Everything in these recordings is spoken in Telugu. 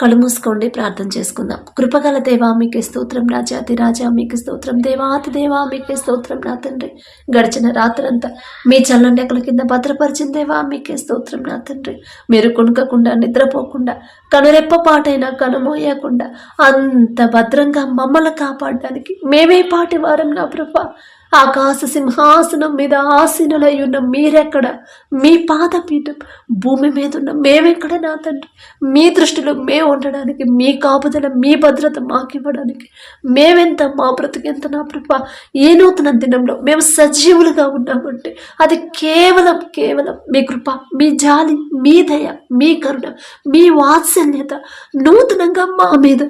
కళ్ళు మూసుకోండి ప్రార్థన చేసుకుందాం. కృపగల దేవా మీకే స్తోత్రం రాజాతి రాజా మీకు స్తోత్రం. దేవాతి దేవా మీకే స్తోత్రం నా తండ్రి. గడిచిన రాత్రంతా మీ చల్లని ఎక్కల కింద భద్రపరిచిన దేవా మీకే స్తోత్రం నా తండ్రి. మీరు కొనుకకుండా నిద్రపోకుండా కనురెప్ప పాటైనా కనుమోయకుండా అంత భద్రంగా మమ్మల్ని కాపాడడానికి మేమే పాటి వారం నా ప్రభా. ఆకాశ సింహాసనం మీద ఆసీనులై ఉన్న మీరెక్కడ? మీ పాదపీఠం భూమి మీద ఉన్న మేమెక్కడ నా తండ్రి? మీ దృష్టిలో మేము ఉండడానికి మీ కాపుదల మీ భద్రత మాకు ఇవ్వడానికి మేమెంత మా బ్రతికెంత నా ప్రభ? ఏ నూతన దినంలో మేము సజీవులుగా ఉన్నామంటే అది కేవలం కేవలం మీ కృప మీ జాలి మీ దయ మీ కరుణ మీ వాత్సల్యత నూతనంగా మా మీద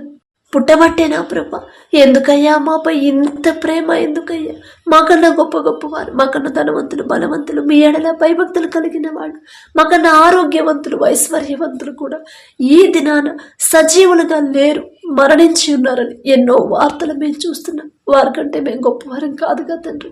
పుట్టబట్టేనా ప్రభ? ఎందుకయ్యా మాపై ఇంత ప్రేమ? ఎందుకయ్యా? మాకన్నా గొప్ప గొప్పవారు మాకన్నా ధనవంతులు బలవంతులు మీ ఎడల భయభక్తులు కలిగిన వాళ్ళు మాకన్నా ఆరోగ్యవంతులు ఐశ్వర్యవంతులు కూడా ఈ దినాన సజీవులుగా లేరు మరణించి ఉన్నారని ఎన్నో వార్తలు మేము చూస్తున్నాం. వారికంటే మేము గొప్పవారం కాదుగా తండ్రి.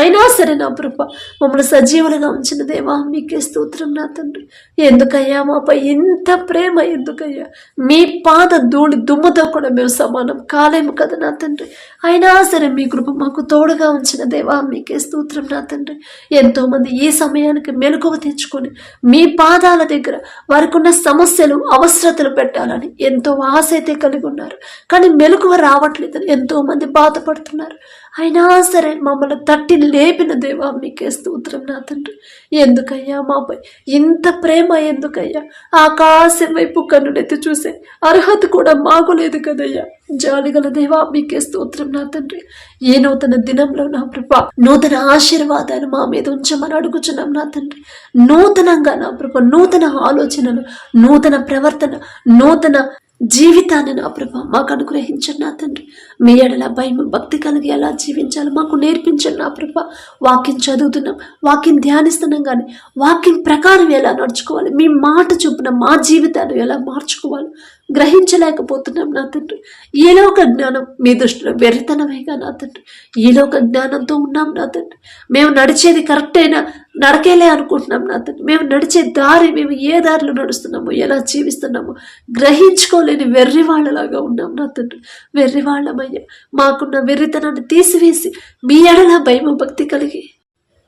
అయినా సరే నా ప్రభ మమ్మల్ని సజీవులుగా ఉంచిన దేవా మీకే స్తోత్రం నా తండ్రి. ఎందుకయ్యా మాపై ఇంత ప్రేమ ఎందుకయ్యా? మీ పాద ధూళి దుమ్ముతో కూడా మేము సమానం కాలేము కదా నా తండ్రి. అయినా సరే మీ కృప మాకు తోడుగా ఉంచిన దేవా మీకే స్తోత్రం నా తండ్రి. ఎంతోమంది ఈ సమయానికి మెలకువ తెచ్చుకొని మీ పాదాల దగ్గర వారికి ఉన్న సమస్యలు అవసరతలు పెట్టాలని ఎంతో ఆశ అయితే కలిగి ఉన్నారు. కానీ మెలకువ రావట్లేదని ఎంతోమంది బాధపడుతున్నారు. అయినా సరే మమ్మల్ని తట్టి లేపిన దేవా మీకే స్తోత్రం నా తండ్రి. ఎందుకయ్యా మాపై ఇంత ప్రేమ ఎందుకయ్యా? ఆకాశం వైపు కన్నునెత్తి చూసే అర్హత కూడా మాకు లేదు కదయ్యా. జాలిగల దేవా మీకే స్తోత్రం నా తండ్రి. ఏ నూతన దినంలో నా ప్రభ నూతన ఆశీర్వాదాలు మా మీద ఉంచమని అడుగుచున్నాం నా తండ్రి. నూతనంగా నా ప్రభ నూతన ఆలోచనలు నూతన ప్రవర్తన నూతన జీవితాన్ని నా ప్రభ మాకు అనుగ్రహించండి నా తండ్రి. మీ ఎడల భయం భక్తి కలిగి ఎలా జీవించాలో మాకు నేర్పించండి నా ప్రభ. వాక్యం చదువుతున్నాం వాక్యం ధ్యానిస్తున్నాం కానీ వాక్యం ప్రకారం ఎలా నడుచుకోవాలి? మీ మాట చొప్పున మా జీవితాన్ని ఎలా మార్చుకోవాలి? గ్రహించలేకపోతున్నాం నా తండ్రి. ఈలోక జ్ఞానం మీ దృష్టిలో వెర్రితనమేగా నా తండ్రి. ఈలోక జ్ఞానంతో ఉన్నాం నా తండ్రి. మేము నడిచేది కరెక్ట్ అయినా నడకేలే అనుకుంటున్నాం నా తండ్రి మేము నడిచే దారి మేము ఏ దారిలో నడుస్తున్నాము ఎలా జీవిస్తున్నాము గ్రహించుకోలేని వెర్రి వాళ్ళలాగా ఉన్నాం నా తండ్రి వెర్రి వాళ్ళమయ్యా. మాకున్న వెర్రితనాన్ని తీసివేసి మీ ఎడల భయం భక్తి కలిగి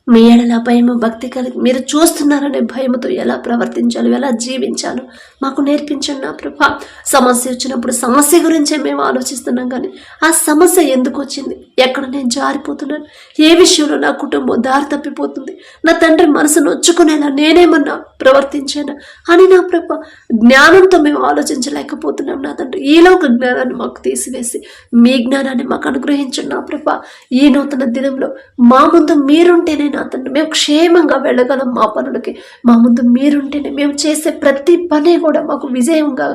మీ ఎడల భయము భక్తి కలిగి మీరు చూస్తున్నారనే భయముతో ఎలా ప్రవర్తించాలో ఎలా జీవించాలో మాకు నేర్పించండి నా ప్రభా. సమస్య వచ్చినప్పుడు సమస్య గురించే మేము ఆలోచిస్తున్నాం కానీ ఆ సమస్య ఎందుకు వచ్చింది? ఎక్కడ నేను జారిపోతున్నాను? ఏ విషయంలో నా కుటుంబం దారి తప్పిపోతుంది? నా తండ్రి మనసు నొచ్చుకునేలా నేనేమన్నా ప్రవర్తించానా అని నా ప్రభ జ్ఞానంతో మేము ఆలోచించలేకపోతున్నాం నా తండ్రి. ఈలోక జ్ఞానాన్ని మాకు తీసివేసి మీ జ్ఞానాన్ని మాకు అనుగ్రహించండి నా ప్రభ. ఈ నూతన దినంలో మా ముందు మీరుంటేనే నా తండ్రి మేము క్షేమంగా వెళ్ళగలం మా పనులకి. మా ముందు మీరుంటేనే మేము చేసే ప్రతి పని కూడా మాకు విజయంగా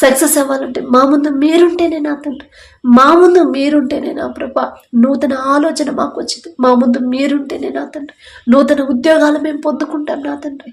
సక్సెస్ అవ్వాలంటే మా ముందు మీరుంటేనే నా తండ్రి మా ముందు మీరుంటేనే నా ప్రభ. నూతన ఆలోచన మాకు వచ్చింది. మా ముందు మీరుంటేనే నా తండ్రి నూతన ఉద్యోగాలు మేము పొందుకుంటాం నా తండ్రి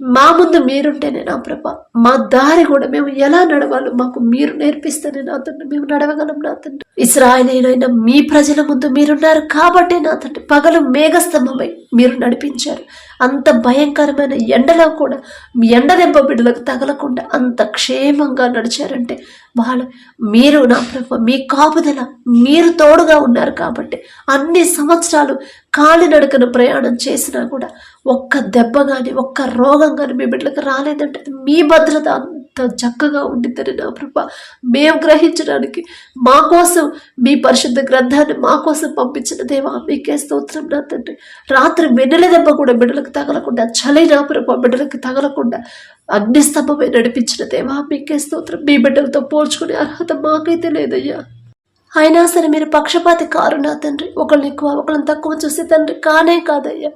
మా ముందు మీరుంటేనే నా ప్రభ. మా దారి కూడా మేము ఎలా నడవాలో మాకు మీరు నేర్పిస్తేనే నా తండ్రి మేము నడవగలం నా తండ్రి ఇస్రాయలీలైన మీ ప్రజల ముందు మీరున్నారు కాబట్టి నా తండ్రి పగలు మేఘస్తంభమై మీరు నడిపించారు. అంత భయంకరమైన ఎండలో కూడా మీ ఎండ దెబ్బ బిడ్డలకు తగలకుండా అంత క్షేమంగా నడిచారంటే వాళ్ళు మీరు నా ప్రభు మీ కాపుదల మీరు తోడుగా ఉన్నారు కాబట్టి అన్ని సంవత్సరాలు కాలినడకన ప్రయాణం చేసినా కూడా ఒక్క దెబ్బ కానీ ఒక్క రోగం కానీ మీ బిడ్డలకు రాలేదంటే మీ భద్రత ఎంత చక్కగా ఉండిద్దని నా ప్రభ. మేము గ్రహించడానికి మా కోసం మీ పరిశుద్ధ గ్రంథాన్ని మా కోసం పంపించిన దేవా మీకే స్తోత్రం నా తండ్రి. రాత్రి వెన్నెలదెబ్బ కూడా బిడ్డలకు తగలకుండా చలి నా ప్రభ బిడ్డలకు తగలకుండా అగ్నిస్తంభమే నడిపించిన దేవా మీకే స్తోత్రం. మీ బిడ్డలతో పోల్చుకునే అర్హత మాకైతే లేదయ్యా. అయినా సరే మీరు పక్షపాతి కారు నా తండ్రి. ఒకళ్ళని ఎక్కువ ఒకళ్ళని తక్కువ చూసే తండ్రి కానే కాదయ్యా.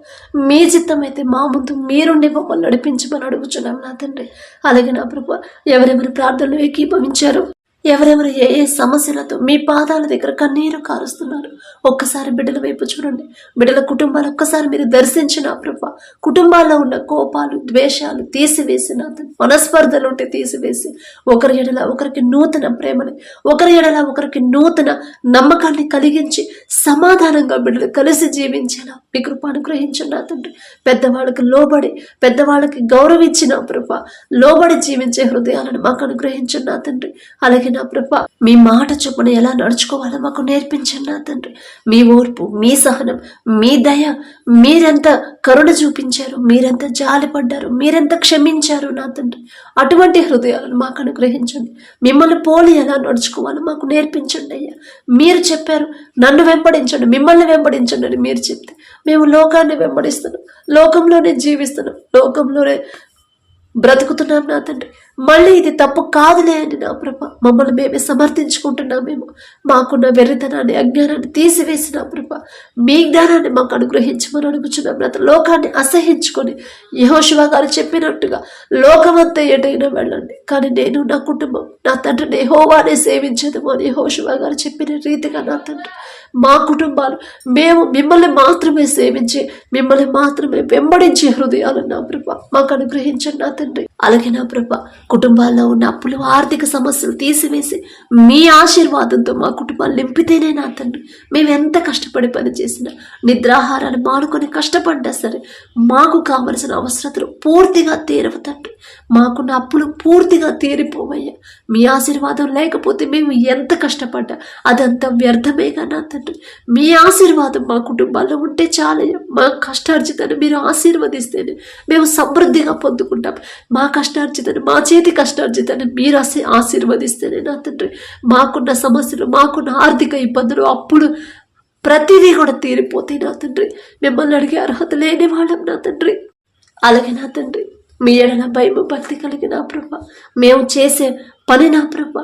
మీ చిత్తం అయితే మా ముందు మీరుండి మమ్మల్ని నడిపించమని అడుగుచున్నాం నా తండ్రి. అలాగే నా ప్రభు ఎవరెవరు ప్రార్థనలు ఏకీభవించారు ఎవరెవరు ఏ ఏ సమస్యలతో మీ పాదాల దగ్గర కన్నీరు కారుస్తున్నారు? ఒక్కసారి బిడ్డల వైపు చూడండి. బిడ్డల కుటుంబాలు ఒక్కసారి మీరు దర్శించిన ప్రభ. కుటుంబాల్లో ఉన్న కోపాలు ద్వేషాలు తీసివేసిన మనస్పర్ధలు ఉంటే తీసివేసి ఒకరి ఎడల ఒకరికి నూతన ప్రేమని ఒకరి ఎడల ఒకరికి నూతన నమ్మకాన్ని కలిగించి సమాధానంగా బిడ్డలు కలిసి జీవించేలా మీ కృప అనుగ్రహించిన తండ్రి పెద్దవాళ్ళకి లోబడి పెద్దవాళ్ళకి గౌరవించిన ప్రభ. లోబడి జీవించే హృదయాలను మాకు అనుగ్రహించిన తండ్రి అలాగే నా ప్రభ మీ మాట చొప్పున ఎలా నడుచుకోవాలో మాకు నేర్పించండి నా తండ్రి. మీ ఓర్పు మీ సహనం మీ దయ మీరెంత కరుణ చూపించారు మీరెంత జాలిపడ్డారు మీరెంత క్షమించారు నా తండ్రి. అటువంటి హృదయాలను మాకు అనుగ్రహించండి. మిమ్మల్ని పోలి ఎలా నడుచుకోవాలో మాకు నేర్పించండి అయ్యా. మీరు చెప్పారు నన్ను వెంబడించండి మిమ్మల్ని వెంబడించండి అని మీరు చెప్తే మేము లోకాన్ని వెంబడిస్తున్నాం. లోకంలోనే జీవిస్తున్నాం. లోకంలోనే బ్రతుకుతున్నాం నా తండ్రి. మళ్ళీ ఇది తప్పు కాదులే అని నా ప్రభ. మమ్మల్ని మేమే సమర్థించుకుంటున్నాం మేము. మాకున్న వెర్రితనాన్ని అజ్ఞానాన్ని తీసివేసిన ప్రభ. మీ జ్ఞానాన్ని మాకు అనుగ్రహించమని అనుకుంటున్నాం నా లోకాన్ని అసహించుకొని యహోశివ గారు చెప్పినట్టుగా లోకమంతా ఎటైనా వెళ్ళండి. కానీ నేను నా కుటుంబం నా తండ్రిని హోవానే సేవించదు అని యహోశివ గారు చెప్పిన రీతిగా నా తండ్రి. మా కుటుంబాలు మేము మిమ్మల్ని మాత్రమే సేవించి మిమ్మల్ని మాత్రమే వెంబడించే హృదయాలు నా ప్రభ. మాకు అనుగ్రహించండి నా తండ్రి. అలాగే నా ప్రభ కుటుంబాల్లో ఉన్న అప్పులు ఆర్థిక సమస్యలు తీసివేసి మీ ఆశీర్వాదంతో మా కుటుంబాలు నింపితేనే నా తండ్రి. మేము ఎంత కష్టపడి పని చేసినా నిద్రాహారాలు మానుకొని కష్టపడ్డా సరే మాకు కావలసిన అవసరతలు పూర్తిగా తీరవు తండ్రి. మాకున్న అప్పులు పూర్తిగా తీరిపోవయ్యా. మీ ఆశీర్వాదం లేకపోతే మేము ఎంత కష్టపడ్డా అదంతా వ్యర్థమేగా నా తండ్రి. మీ ఆశీర్వాదం మా కుటుంబాల్లో ఉంటే చాలయ్యా. మా కష్టార్జితాన్ని మీరు ఆశీర్వదిస్తేనే మేము సమృద్ధిగా పొందుకుంటాం. మా కష్టార్జితాన్ని మా చేతి కష్టార్జితాన్ని మీరు ఆశీర్వదిస్తేనే నా తండ్రి. మాకున్న సమస్యలు మాకున్న ఆర్థిక ఇబ్బందులు అప్పుడు ప్రతిదీ కూడా తీరిపోతాయి నా తండ్రి. మిమ్మల్ని అడిగే అర్హత లేని వాళ్ళం నా తండ్రి. అలాగే నా తండ్రి మీ ఎడల భయం భక్తి కలిగిన ప్రభ. మేము చేసే పని నా ప్రభ.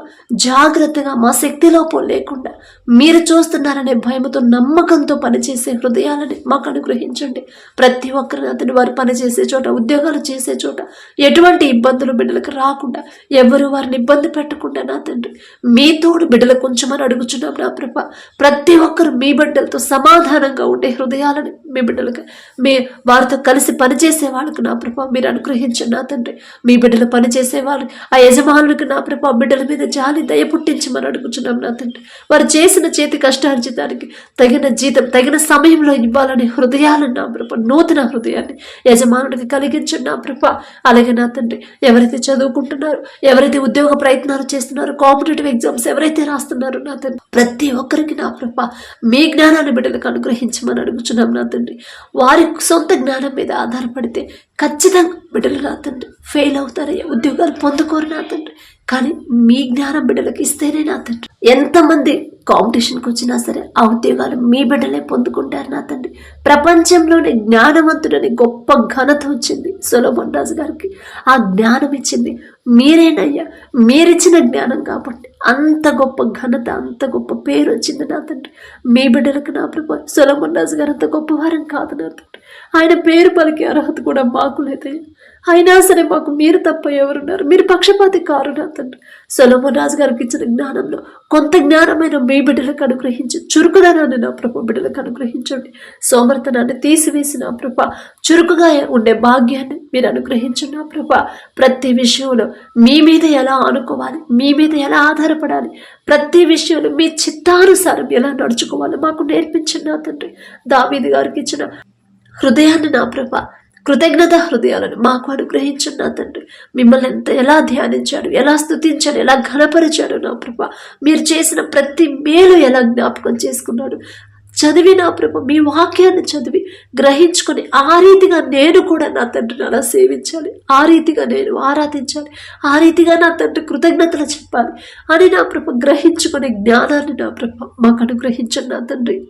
జాగ్రత్తగా మా శక్తిలోపం లేకుండా మీరు చూస్తున్నారనే భయముతో నమ్మకంతో పనిచేసే హృదయాలని మాకు అనుగ్రహించండి. ప్రతి ఒక్కరిని అతను వారు పనిచేసే చోట ఉద్యోగాలు చేసే చోట ఎటువంటి ఇబ్బందులు బిడ్డలకు రాకుండా ఎవరు వారిని ఇబ్బంది పెట్టకుండా నా తండ్రి మీ తోడు బిడ్డలకు ఉంచమని అడుగుచున్నాం నా ప్రభ. ప్రతి ఒక్కరు మీ బిడ్డలతో సమాధానంగా ఉండే హృదయాలని మీ బిడ్డలకు మీ వారితో కలిసి పనిచేసే వాళ్ళకు నా ప్రభ మీరు అనుగ్రహించండి నా తండ్రి. మీ బిడ్డలు పనిచేసే వాళ్ళు ఆ యజమానులకు నా ప్రభ బిడ్డల మీద జాలి దయ పుట్టించమని అడుగుచున్నాం నా తండ్రి. వారు చేసిన చేతి కష్టార్జితానికి తగిన జీతం తగిన సమయంలో ఇవ్వాలని హృదయాలను నా ప్రభ నూతన హృదయాన్ని యజమానుడికి కలిగించండి నా ప్రభ. అలాగే నా తండ్రి ఎవరైతే చదువుకుంటున్నారో ఎవరైతే ఉద్యోగ ప్రయత్నాలు చేస్తున్నారో కాంపిటేటివ్ ఎగ్జామ్స్ ఎవరైతే రాస్తున్నారో నా తండ్రి ప్రతి ఒక్కరికి నా ప్రభ మీ జ్ఞానాన్ని బిడ్డలకు అనుగ్రహించమని అడుగుచున్నాం నా తండ్రి. వారి సొంత జ్ఞానం మీద ఆధారపడితే ఖచ్చితంగా బిడ్డలు నా తండ్రి ఫెయిల్ అవుతారయ్యా ఉద్యోగాలు పొందుకోరు నా తండ్రి. కానీ మీ జ్ఞానం బిడ్డలకు ఇస్తేనే నా తండ్రి. ఎంతమంది కాంపిటీషన్కి వచ్చినా సరే ఆ ఉద్యోగాలు మీ బిడ్డలే పొందుకుంటారు నా తండ్రి. ప్రపంచంలోనే జ్ఞానవంతుడని గొప్ప ఘనత వచ్చింది సొలమన్ రాజు గారికి. ఆ జ్ఞానం ఇచ్చింది మీరేనయ్యా. మీరిచ్చిన జ్ఞానం కాబట్టి అంత గొప్ప ఘనత అంత గొప్ప పేరు వచ్చింది నా తండ్రి. మీ బిడ్డలకు నా ప్రభు సొలమన్ రాజు గారు అంత గొప్పవారం కాదు నా తండ్రి. ఆయన పేరు పలికే అర్హత కూడా మాకు లేదయ్యా. అయినా సరే మాకు మీరు తప్ప ఎవరున్నారు? మీరు పక్షపాతి కారు నా తండ్రి సొలమన్ రాజు గారికి ఇచ్చిన జ్ఞానంలో కొంత జ్ఞానమైన మీ బిడ్డలకు అనుగ్రహించి చురుకుదనాన్ని నా ప్రభు బిడ్డలకు అనుగ్రహించండి. సోమర్థనాన్ని తీసివేసి నా ప్రభ చురుకుగా ఉండే భాగ్యాన్ని మీరు అనుగ్రహించండి నా ప్రభ ప్రతి విషయంలో మీ మీద ఎలా అనుకోవాలి మీ మీద ఎలా ఆధారపడాలి ప్రతి విషయంలో మీ చిత్తానుసారం ఎలా నడుచుకోవాలి మాకు నేర్పించండి నా తండ్రి. దావీది గారికి ఇచ్చిన హృదయాన్ని నా ప్రభ కృతజ్ఞత హృదయాలను మాకు అనుగ్రహించండి నా తండ్రి. మిమ్మల్ని ఎంత ఎలా ధ్యానించాడు ఎలా స్థుతించాడు ఎలా ఘనపరిచాడు నా ప్రభ. మీరు చేసిన ప్రతి మేలు ఎలా జ్ఞాపకం చేసుకున్నాడు. చదివి నా ప్రభ మీ వాక్యాన్ని చదివి గ్రహించుకొని ఆ రీతిగా నేను కూడా నా తండ్రిని అలా సేవించాలి. ఆ రీతిగా నేను ఆరాధించాలి. ఆ రీతిగా నా తండ్రి కృతజ్ఞతలు చెప్పాలి. అని నా ప్రభ గ్రహించుకునే జ్ఞానాన్ని నా ప్రభ మాకు అనుగ్రహించండి నా తండ్రి.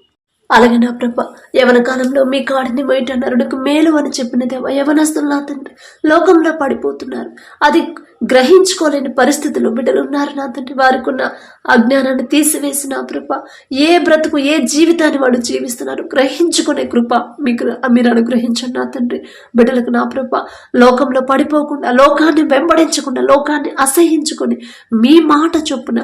అలాగే నా ప్రభ యవన కాలంలో మీ కాడిని బయట నరుడికి మేలు అని చెప్పిన దేవ యవనస్తులు నా తండ్రి లోకంలో పడిపోతున్నారు. అది గ్రహించుకోలేని పరిస్థితులు బిడ్డలు ఉన్నారు నా తండ్రి. వారికున్న అజ్ఞానాన్ని తీసివేసి నా కృప ఏ బ్రతుకు ఏ జీవితాన్ని వాడు జీవిస్తున్నారు గ్రహించుకునే కృప మీకు మీరు అనుగ్రహించండి నా తండ్రి. బిడ్డలకు నా కృప. లోకంలో పడిపోకుండా లోకాన్ని వెంబడించకుండా లోకాన్ని అసహించుకొని మీ మాట చొప్పున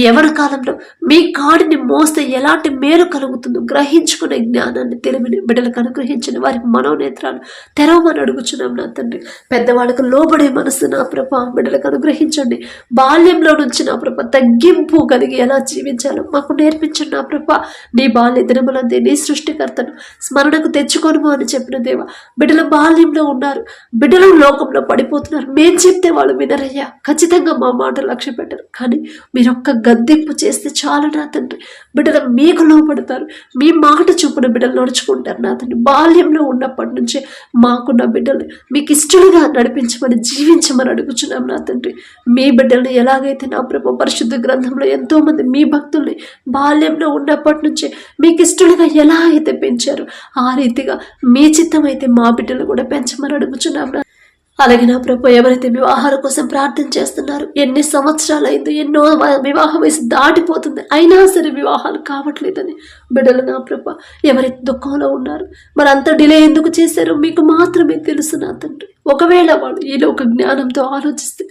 ఎవరి కాలంలో మీ కాడిని మోస్తే ఎలాంటి మేలు కలుగుతుందో గ్రహించుకునే జ్ఞానాన్ని తెలివిని బిడ్డలకు అనుగ్రహించిన వారికి మనోనేత్రాలు తెరవమని అడుగుచున్నాం నా తండ్రి. పెద్దవాళ్ళకు లోబడే మనసు నా ప్రభా బిడ్డలకు అనుగ్రహించండి. బాల్యంలో నుంచి నా ప్రభ తగ్గింపు కలిగి ఎలా జీవించాలో మాకు నేర్పించండి నా ప్రభ. నీ బాల్య దినములందే నీ సృష్టికర్తను స్మరణకు తెచ్చుకోను అని చెప్పిన దేవ. బిడ్డలు బాల్యంలో ఉన్నారు. బిడ్డలు లోకంలో పడిపోతున్నారు. మేం చెప్తే వాళ్ళు వినరయ్యా. ఖచ్చితంగా మా మాట లక్ష్య పెట్టరు. కానీ మీరు ఒక్క గద్దెంపు చేస్తే చాలు నా తండ్రి. బిడ్డలు మీకు లోపడతారు మీ మాట చూపున బిడ్డలు నడుచుకుంటారు నా తండ్రి. బాల్యంలో ఉన్నప్పటి నుంచే మాకున్న బిడ్డలు మీకు ఇష్టలుగా నడిపించమని జీవించమని అడుగుచున్నాం నా తండ్రి. మీ బిడ్డల్ని ఎలాగైతే నా ప్రభు పరిశుద్ధ గ్రంథంలో ఎంతో మంది మీ భక్తుల్ని బాల్యంలో ఉన్నప్పటి నుంచే మీకు ఇష్టలుగా ఎలా అయితే పెంచారు ఆ రీతిగా మీ చిత్తం అయితే మా బిడ్డలు కూడా పెంచమని అడుగుచున్నాం అలాగే నా ప్రభు ఎవరైతే వివాహాల కోసం ప్రార్థన చేస్తున్నారు ఎన్ని సంవత్సరాలు అయిందో ఎన్నో వివాహం వయసు దాటిపోతుంది అయినా సరే వివాహాలు కావట్లేదని. బిడ్డలు నా ప్రభు ఎవరైతే దుఃఖంలో ఉన్నారు? మరి అంత డిలే ఎందుకు చేశారో మీకు మాత్రమే తెలుసు నా తండ్రి. ఒకవేళ వాళ్ళు ఈ లోక జ్ఞానంతో ఆలోచిస్తే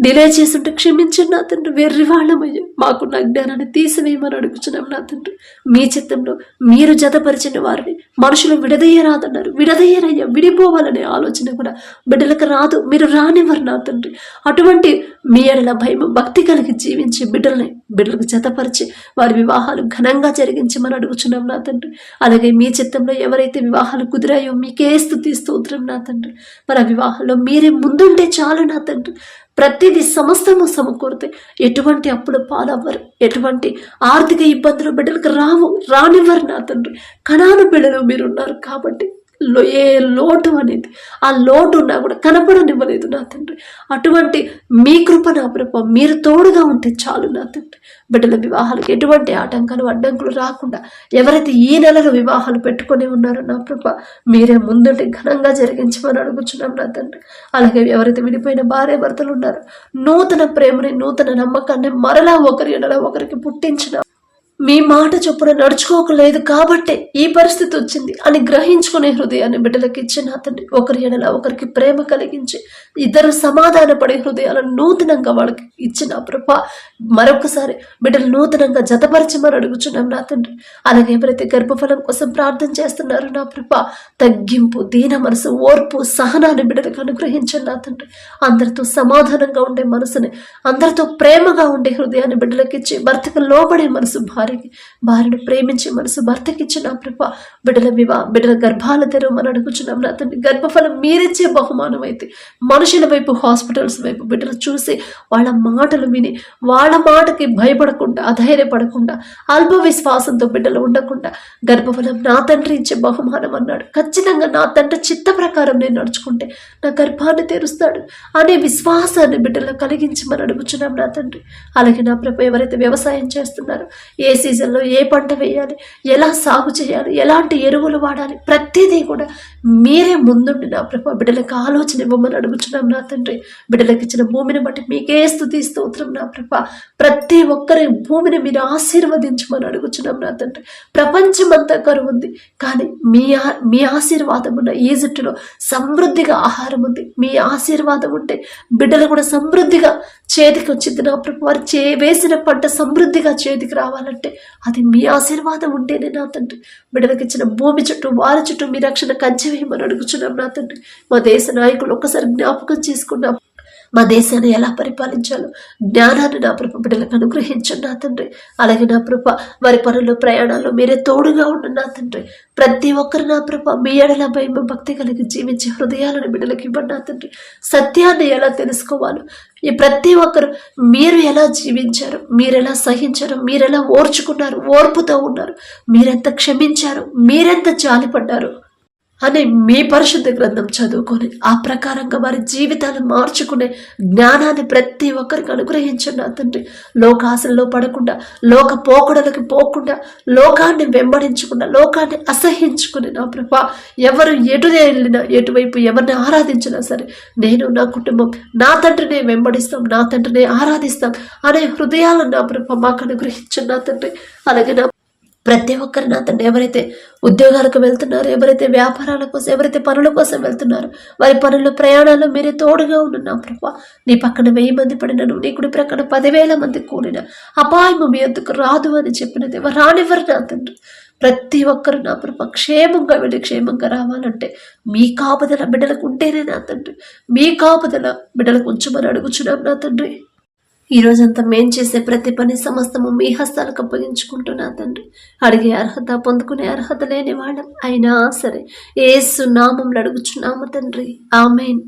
డిలే చేస్తుంటే క్షమించండి నా తండ్రి వెర్రి వాళ్ళమయ్యా. మాకున్న జ్ఞానాన్ని తీసివేయమని అడుగుచున్నాం నా తండ్రి. మీ చిత్తంలో మీరు జతపరిచిన వారిని మనుషులు విడదయ్యరాదన్నారు విడదయ్యరయ్యా విడిపోవాలనే ఆలోచన కూడా బిడ్డలకు రాదు. మీరు రానివ్వరు నా తండ్రి. అటువంటి మీ ఎడల భయం భక్తి కలిగి జీవించి బిడ్డల్ని బిడ్డలకు జతపరిచి వారి వివాహాలు ఘనంగా జరిగించమని అడుగుచున్నాం నా తండ్రి. అలాగే మీ చిత్తంలో ఎవరైతే వివాహాలు కుదిరాయో మీకే స్థుతి స్తోత్రం నా తండ్రి. మరి ఆ వివాహంలో మీరే ముందుంటే చాలు నా తండ్రి. ప్రతిదీ సమస్తము సమకూరితే ఎటువంటి అప్పులు పాలవ్వరు. ఎటువంటి ఆర్థిక ఇబ్బందులు బిడ్డలకు రావు రానివ్వరు నా తండ్రి. కణాను బిడ్డలు మీరున్నారు కాబట్టి ఏ లోటు అనేది ఆ లోటు ఉన్నా కూడా కనపడనివ్వలేదు నా తండ్రి. అటువంటి మీ కృప నా ప్రభ మీరు తోడుగా ఉంటే చాలు నా తండ్రి. బిడ్డల వివాహాలకు ఎటువంటి ఆటంకాలు అడ్డంకులు రాకుండా ఎవరైతే ఈ నెలలో వివాహాలు పెట్టుకొని ఉన్నారో నా ప్రభ మీరే ముందుండి ఘనంగా జరిగించమని అడుగుచున్నాం నా తండ్రి. అలాగే ఎవరైతే విడిపోయిన భార్య భర్తలు ఉన్నారో నూతన ప్రేమని నూతన నమ్మకాన్ని మరలా ఒకరి ఎడల ఒకరికి పుట్టించిన మీ మాట చొప్పున నడుచుకోకలేదు కాబట్టే ఈ పరిస్థితి వచ్చింది అని గ్రహించుకునే హృదయాన్ని బిడ్డలకు ఇచ్చిన అతన్ని. ఒకరి ఎడల ఒకరికి ప్రేమ కలిగించి ఇద్దరు సమాధాన పడే హృదయాలను నూతనంగా వాళ్ళకి ఇచ్చిన ప్రభ మరొకసారి బిడ్డలు నూతనంగా జతపరచమని అడుగుచున్నాం నా తండ్రి. అలాగే ఎవరైతే గర్భఫలం కోసం ప్రార్థన చేస్తున్నారో నా ప్రభ. తగ్గింపు దీన మనసు ఓర్పు సహనాన్ని బిడ్డలకు అనుగ్రహించండి నా తండ్రి. అందరితో సమాధానంగా ఉండే మనసుని అందరితో ప్రేమగా ఉండే హృదయాన్ని బిడ్డలకు ఇచ్చి భర్తకు లోబడే మనసు భార్య భార్యకి భార్యను ప్రేమించే మనసు భర్తకిచ్చిన ప్రభ బిడ్డల వివా బిడ్డల గర్భాల తెరవమని అడుగుచున్నాం నా తండ్రి. గర్భఫలం మీరిచ్చే బహుమానం అయితే మనుషుల వైపు హాస్పిటల్స్ వైపు బిడ్డలు చూసి వాళ్ళ మాటలు విని వాళ్ళ మాటకి భయపడకుండా అధైర్యపడకుండా అల్ప విశ్వాసంతో బిడ్డలు ఉండకుండా గర్భఫలం నా తండ్రి ఇచ్చే బహుమానం అన్నాడు. ఖచ్చితంగా నా తండ్రి చిత్త ప్రకారం నేను నడుచుకుంటే నా గర్భాన్ని తెరుస్తాడు అనే విశ్వాసాన్ని బిడ్డలో కలిగించమని అడుగుచున్నాం నా తండ్రి. అలాగే నా ప్రభ ఎవరైతే వ్యవసాయం చేస్తున్నారో ఏ సీజన్లో ఏ పంట వేయాలి? ఎలా సాగు చేయాలి? ఎలాంటి ఎరువులు వాడాలి? ప్రతిదీ కూడా మీరే ముందుండి నా ప్రభా బిడ్డలకు ఆలోచన ఇవ్వమని అడుగుచున్నాం నా తండ్రి. బిడ్డలకు ఇచ్చిన భూమిని బట్టి మీకే స్థుతి స్తోత్రం నా ప్రభ. ప్రతి ఒక్కరి భూమిని మీరు ఆశీర్వదించమని అడుగుచున్నాం నా తండ్రి. ప్రపంచమంతా కరువు ఉంది కానీ మీ ఆ- మీ ఆశీర్వాదం ఉన్న ఈజిప్టులో సమృద్ధిగా ఆహారం ఉంది. మీ ఆశీర్వాదం ఉంటే బిడ్డలు కూడా సమృద్ధిగా చేతికి వచ్చింది నా ప్రభు. వారు చే వేసిన పంట సమృద్ధిగా చేతికి రావాలంటే అది మీ ఆశీర్వాదం ఉంటేనే నా తండ్రి. బిడ్డలకు ఇచ్చిన భూమి చుట్టూ వారి చుట్టూ మీ రక్షణ కంచె చేయమని అడుగుచున్నాం నా తండ్రి. మా దేశ నాయకులు ఒక్కసారి జ్ఞాపకం చేసుకున్నాం. మా దేశాన్ని ఎలా పరిపాలించాలో జ్ఞానాన్ని నా ప్రభ బిడ్డలకు అనుగ్రహించండి నా తండ్రి. అలాగే నా ప్రభ వారి పనుల్లో ప్రయాణాల్లో మీరే తోడుగా ఉండండి నా తండ్రి. ప్రతి ఒక్కరు నా ప్రభ మీ ఎడల భయం భక్తి కలిగి జీవించే హృదయాలను బిడ్డలకు ఇవ్వండి నా తండ్రి. సత్యాన్ని ఎలా తెలుసుకోవాలో ఈ ప్రతి ఒక్కరు మీరు ఎలా జీవించారు మీరెలా సహించారు మీరెలా ఓర్చుకున్నారు ఓర్పుతో ఉన్నారు మీరెంత క్షమించారు మీరెంత జాలిపడ్డారు అని మీ పరిశుద్ధ గ్రంథం చదువుకొని ఆ ప్రకారంగా వారి జీవితాలు మార్చుకునే జ్ఞానాన్ని ప్రతి ఒక్కరికి అనుగ్రహించండి నా తండ్రి. లోకాశల్లో పడకుండా లోక పోకడలకి పోకుండా లోకాన్ని వెంబడించకుండా లోకాన్ని అసహించుకుని నా ప్రభా ఎవరు ఎటు వెళ్ళినా ఎటువైపు ఎవరిని ఆరాధించినా సరే నేను నా కుటుంబం నా తండ్రినే వెంబడిస్తాం నా తండ్రినే ఆరాధిస్తాం అనే హృదయాలను నా ప్రభా మాకు అనుగ్రహించండి నా తండ్రి. అలాగే నా ప్రతి ఒక్కరు నా తండ్రి ఎవరైతే ఉద్యోగాలకు వెళ్తున్నారో ఎవరైతే వ్యాపారాల కోసం ఎవరైతే పనుల కోసం వెళ్తున్నారో వారి పనుల ప్రయాణాల్లో మీరే తోడుగా ఉండు నా ప్రభా. నీ పక్కన వెయ్యి మంది పడినను నీ కుడి ప్రక్కన పదివేల మంది కూడిన అపాయము మీ ఎందుకు రాదు అని చెప్పిన దేవ రానివ్వరు నా తండ్రి. ప్రతి ఒక్కరు నా ప్రభ క్షేమంగా వెళ్ళి క్షేమంగా రావాలంటే మీ కాపుదల బిడ్డలకు ఉంటేనే నా తండ్రి. మీ కాపుదల బిడ్డలకు ఉంచమని అడుగుచున్నాం నా తండ్రి. ఈ రోజంతా మేం చేసే ప్రతి పని సమస్తము మీ హస్తాలకు అప్పగించుకుంటున్నా తండ్రి. అడిగే అర్హత పొందుకునే అర్హత లేని వాళ్ళం అయినా సరే ఏసు నామంలో అడుగుచున్నాము తండ్రి. ఆమెన్.